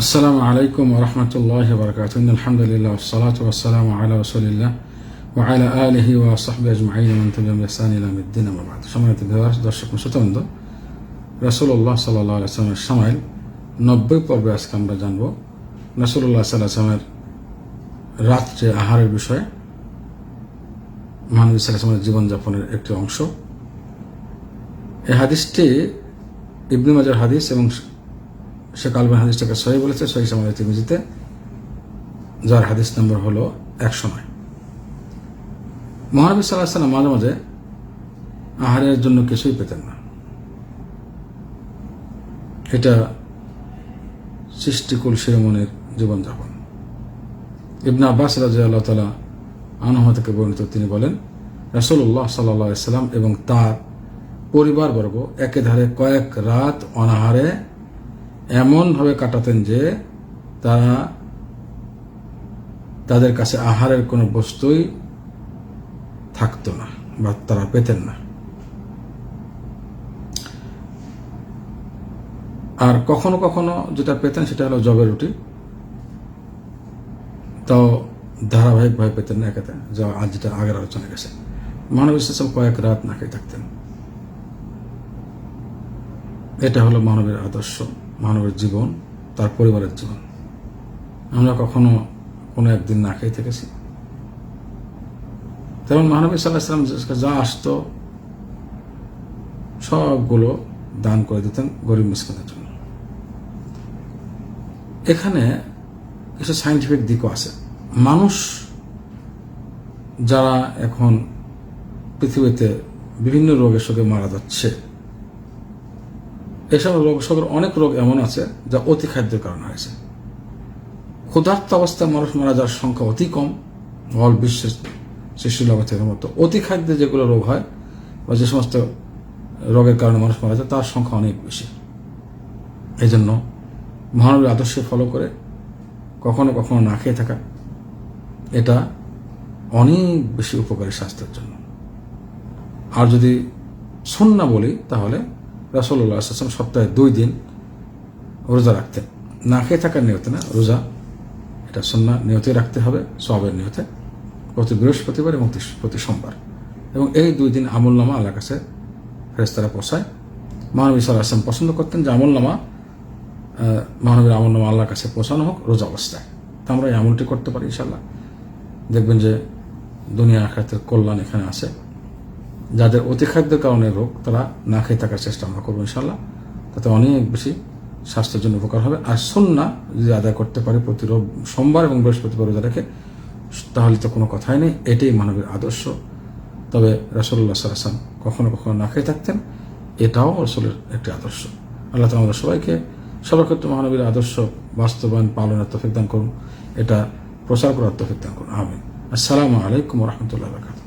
আসসালামু আলাইকুম রহমতুল্লাহ বরকাত আলহামদুলিল্লাহ সালাত ওসালাম আলা রসুলিল্লাহ ওয়াইলা আলহি ওয়া সাহবি আজমাইন। মন্তুলিম ইসান ইলামুদ্দিন আমাবাদ সম্মানিত বিভাগ দর্শক শ্রোতবৃন্দ রসুল্লাহ সাল্লাহ আসলামের সময় নব্বই পর্বে আজকে আমরা জানব রসুল্লাহ সাল্লাহ আসলামের রাত্রে আহারের বিষয়ে মানবী সাল্লাহ আসলামের জীবনযাপনের একটি অংশ। এই হাদিসটি ইবনে মাজার হাদিস এবং শেখ আলবান হাদিসটাকে সহি বলেছে, সহি সামাল তিরমিজিতে যার হাদিস নম্বর হলো একশো নয় মহানবী সাল্লাহ সাল্লাম মাঝে মাঝে আহারের জন্য কিছুই পেতেন না। এটা সৃষ্টিকুল শিরোমণির জীবনযাপন। ইবনা আব্বাস রাজা আল্লাহ তালা আনহা থেকে বর্ণিত তিনি বলেন রসুল্লাহ সাল্লাহ সাল্লাম এবং তার পরিবারবর্গ একে ধারে কয়েক রাত অনাহারে এমনভাবে কাটাতেন যে তারা তাদের কাছে আহারের কোনো বস্তুই থাকতো না বা তারা পেতেন না। আর কখনো কখনো যেটা পেতেন সেটা হলো জবের রুটি। তাও ধারাবাহিকভাবে পেতেন না একেতে, যা আজ যেটা আগের আলোচনা গেছে। মানব ইসলাম কয়েক রাত না খেয়ে থাকতেন। এটা হলো মানবের আদর্শ, মানবের জীবন, তার পরিবারের জীবন। আমরা কখনো কোনো একদিন না খেয়ে থেকেছি। তেমন মহানবী সাল্লাহ সাল্লাম যা আসতো, সবগুলো দান করে দিতেন গরিব মিসকিনের জন্য। এখানে কিছু সাইন্টিফিক দিকও আছে। মানুষ যারা এখন পৃথিবীতে বিভিন্ন রোগের সঙ্গে মারা যাচ্ছে এসব রোগ সকল অনেক রোগ এমন আছে যা অতি খাদ্যের কারণে হয়েছে। ক্ষুধার্ত অবস্থায় মানুষ মারা যাওয়ার সংখ্যা অতি কম। অল বিশ্বের শিশু থেকে মতো। অতি খাদ্যে যেগুলো রোগ হয় বা যে সমস্ত রোগের কারণে মানুষ মারা যায়, তার সংখ্যা অনেক বেশি। এই জন্য মহানবীর আদর্শে ফলো করে, কখনো কখনো না খেয়ে থাকা, এটা অনেক বেশি উপকারী স্বাস্থ্যের জন্য। আর যদি সন্না বলি, তাহলে রাসল্লাহ আসলাম সপ্তাহে দুই দিন রোজা রাখতেন না খেয়ে থাকার নিয়তে না, রোজা, এটা সন্না নিয়তে রাখতে হবে সবের নিয়তে প্রতি বৃহস্পতিবার এবং প্রতি সোমবার। এবং এই দুই দিন আমলনামা আল্লাহ কাছে ফেরেস্তারা পোষায় মহানবী সাল্লাহ আসলাম পছন্দ করতেন যে আমলনামা মহানবীর আমলনামা আল্লাহর কাছে পৌঁছানো হোক রোজা অবস্থায়। তা আমরা এই আমলটি করতে পারি ইনশাল্লাহ দেখবেন যে দুনিয়া আখাতের কল্যাণ এখানে আছে। যাদের অতিখাদ্যের কারণে রোগ, তারা না খেয়ে থাকার চেষ্টা আমরা করব ইনশাল্লাহ তাতে অনেক বেশি স্বাস্থ্যের জন্য উপকার হবে। আর সন্না যদি আদায় করতে পারে প্রতি সোমবার এবং বৃহস্পতিবার রোজা রেখে, তাহলে তো কোনো কথাই নেই। এটাই মানবের আদর্শ। তবে রসল্লা সাল্লাম কখনো কখনো না খেয়ে থাকতেন। এটাও রসলের একটি আদর্শ। আল্লাহ তালা আমাদের সবাইকে সবার ক্ষেত্রে মহানবীর আদর্শ বাস্তবায়ন, পালনের তফিক দান করুন। এটা প্রচার করার তফিক দান করুন। আমিন। আসসালামু আলাইকুম রহমতুল্লাহ বাকাত